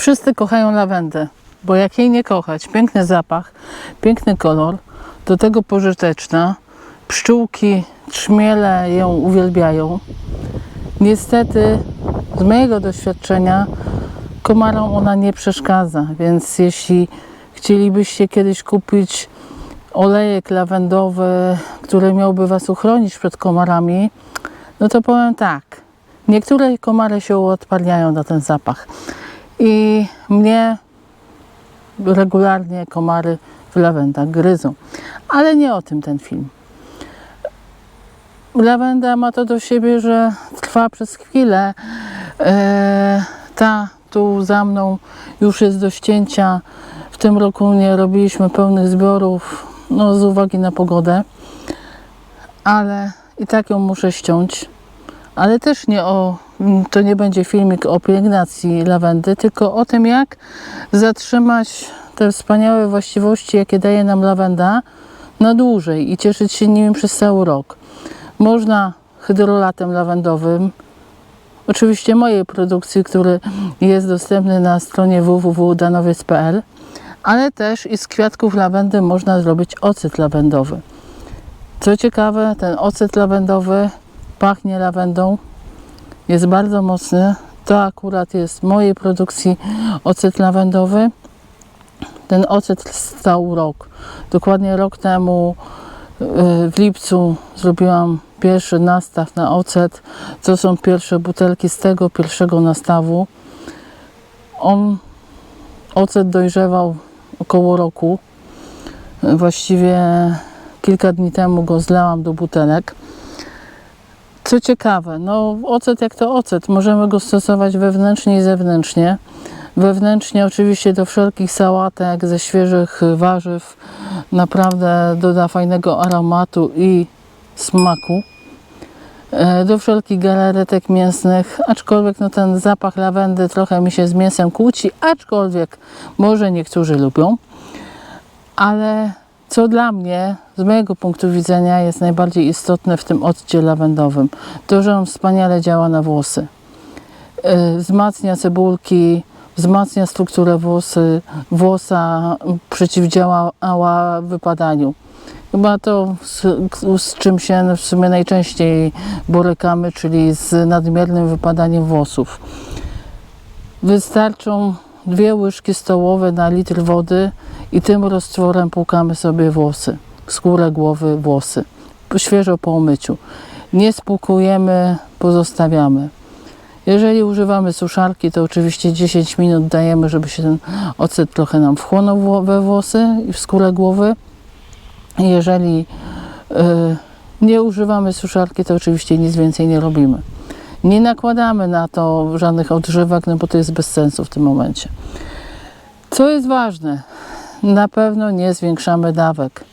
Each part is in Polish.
Wszyscy kochają lawendę, bo jak jej nie kochać? Piękny zapach, piękny kolor, do tego pożyteczna. Pszczółki, trzmiele ją uwielbiają. Niestety, z mojego doświadczenia, komarom ona nie przeszkadza, więc jeśli chcielibyście kiedyś kupić olejek lawendowy, który miałby Was uchronić przed komarami, no to powiem tak. Niektóre komary się uodparniają na ten zapach. I mnie regularnie komary w lawendach gryzą. Ale nie o tym ten film. Lawenda ma to do siebie, że trwa przez chwilę. E, ta tu za mną już jest do ścięcia. W tym roku nie robiliśmy pełnych zbiorów no, z uwagi na pogodę. Ale i tak ją muszę ściąć. Ale też nie o, to nie będzie filmik o pielęgnacji lawendy, tylko o tym, jak zatrzymać te wspaniałe właściwości, jakie daje nam lawenda na dłużej i cieszyć się nimi przez cały rok. Można hydrolatem lawendowym, oczywiście mojej produkcji, który jest dostępny na stronie www.danowiec.pl, ale też i z kwiatków lawendy można zrobić ocet lawendowy. Co ciekawe, ten ocet lawendowy pachnie lawendą, jest bardzo mocny. To akurat jest mojej produkcji ocet lawendowy. Ten ocet stał rok. Dokładnie rok temu yy, w lipcu zrobiłam pierwszy nastaw na ocet. To są pierwsze butelki z tego pierwszego nastawu. On, ocet dojrzewał około roku. Właściwie kilka dni temu go zlałam do butelek. Co ciekawe, no ocet jak to ocet, możemy go stosować wewnętrznie i zewnętrznie. Wewnętrznie oczywiście do wszelkich sałatek ze świeżych warzyw naprawdę doda fajnego aromatu i smaku. E, Do wszelkich galaretek mięsnych, aczkolwiek no ten zapach lawendy trochę mi się z mięsem kłóci, aczkolwiek może niektórzy lubią. Ale co dla mnie, z mojego punktu widzenia, jest najbardziej istotne w tym odcie lawendowym, to, że on wspaniale działa na włosy. Yy, Wzmacnia cebulki, wzmacnia strukturę włosy, włosa, przeciwdziała wypadaniu. Chyba to, z, z czym się w sumie najczęściej borykamy, czyli z nadmiernym wypadaniem włosów. Wystarczą dwie łyżki stołowe na litr wody i tym roztworem płukamy sobie włosy, skórę głowy, włosy, świeżo po umyciu. Nie spłukujemy, pozostawiamy. Jeżeli używamy suszarki, to oczywiście 10 minut dajemy, żeby się ten ocet trochę nam wchłonął we włosy i w skórę głowy. Jeżeli y, nie używamy suszarki, to oczywiście nic więcej nie robimy. Nie nakładamy na to żadnych odżywek, no bo to jest bez sensu w tym momencie. Co jest ważne? Na pewno nie zwiększamy dawek.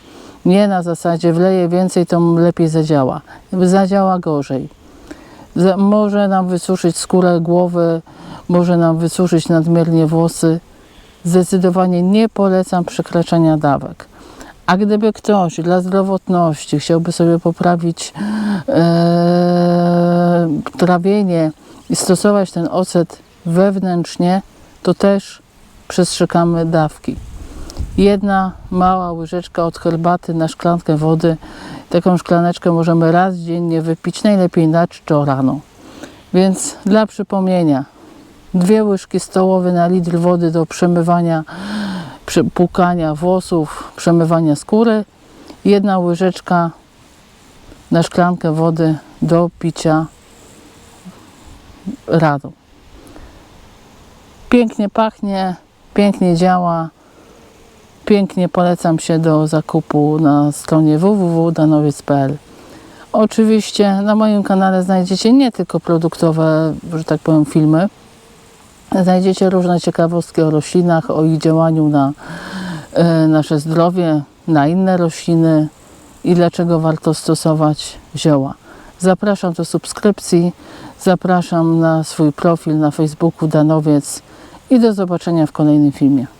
Nie na zasadzie wleję więcej, to lepiej zadziała. Zadziała gorzej. Może nam wysuszyć skórę głowy, może nam wysuszyć nadmiernie włosy. Zdecydowanie nie polecam przekraczania dawek. A gdyby ktoś dla zdrowotności chciałby sobie poprawić e, trawienie i stosować ten ocet wewnętrznie, to też przestrzegamy dawki. Jedna mała łyżeczka od herbaty na szklankę wody. Taką szklaneczkę możemy raz dziennie wypić, najlepiej na czczo rano. Więc dla przypomnienia, dwie łyżki stołowe na litr wody do przemywania, płukania włosów, przemywania skóry. Jedna łyżeczka na szklankę wody do picia rano. Pięknie pachnie, pięknie działa. Pięknie polecam się do zakupu na stronie www.danowiec.pl. Oczywiście na moim kanale znajdziecie nie tylko produktowe, że tak powiem, filmy. Znajdziecie różne ciekawostki o roślinach, o ich działaniu na e, nasze zdrowie, na inne rośliny i dlaczego warto stosować zioła. Zapraszam do subskrypcji, zapraszam na swój profil na Facebooku Danowiec i do zobaczenia w kolejnym filmie.